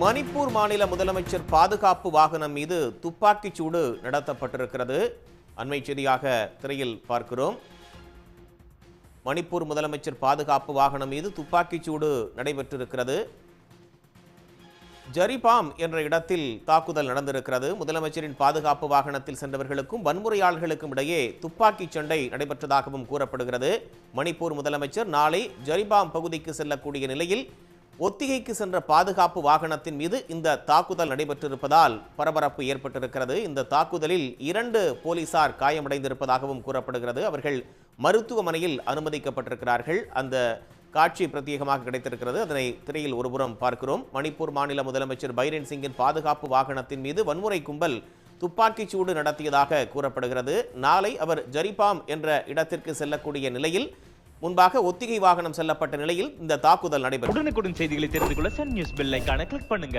மணிப்பூர் மாநில முதலமைச்சர் பாதுகாப்பு வாகனம் மீது துப்பாக்கிச் சூடு நடத்தப்பட்டிருக்கிறது. அண்மை செய்தியாக திரையில் பார்க்கிறோம். மணிப்பூர் முதலமைச்சர் பாதுகாப்பு வாகனம் மீது துப்பாக்கிச் சூடு நடைபெற்றிருக்கிறது. ஜரிபாம் என்ற இடத்தில் தாக்குதல் நடந்திருக்கிறது. முதலமைச்சரின் பாதுகாப்பு வாகனத்தில் சென்றவர்களுக்கும் வன்முறையாளர்களுக்கும் இடையே துப்பாக்கிச் சண்டை நடைபெற்றதாகவும் கூறப்படுகிறது. மணிப்பூர் முதலமைச்சர் நாளை ஜரிபாம் பகுதிக்கு செல்லக்கூடிய நிலையில் ஒத்திகைக்கு சென்ற பாதுகாப்பு வாகனத்தின் மீது இந்த தாக்குதல் நடைபெற்றிருப்பதால் பரபரப்பு ஏற்பட்டிருக்கிறது. இந்த தாக்குதலில் இரண்டு போலீசார் காயமடைந்திருப்பதாகவும் கூறப்படுகிறது. அவர்கள் மருத்துவமனையில் அனுமதிக்கப்பட்டிருக்கிறார்கள். அந்த காட்சி பிரத்யேகமாக கிடைத்திருக்கிறது. அதனை திரையில் ஒருபுறம் பார்க்கிறோம். மணிப்பூர் மாநில முதலமைச்சர் பைரன் சிங்கின் பாதுகாப்பு வாகனத்தின் மீது வன்முறை கும்பல் துப்பாக்கிச் சூடு நடத்தியதாக கூறப்படுகிறது. நாளை அவர் ஜரிபாம் என்ற இடத்திற்கு செல்லக்கூடிய நிலையில் முன்பாக ஒத்திகை வாகனம் செல்லப்பட்ட நிலையில் இந்த தாக்குதல் நடைபெற்றது. உடனுக்குடன் செய்திகளை தெரிந்து கொள்ள சன் நியூஸ் பெல் கிளிக் பண்ணுங்க.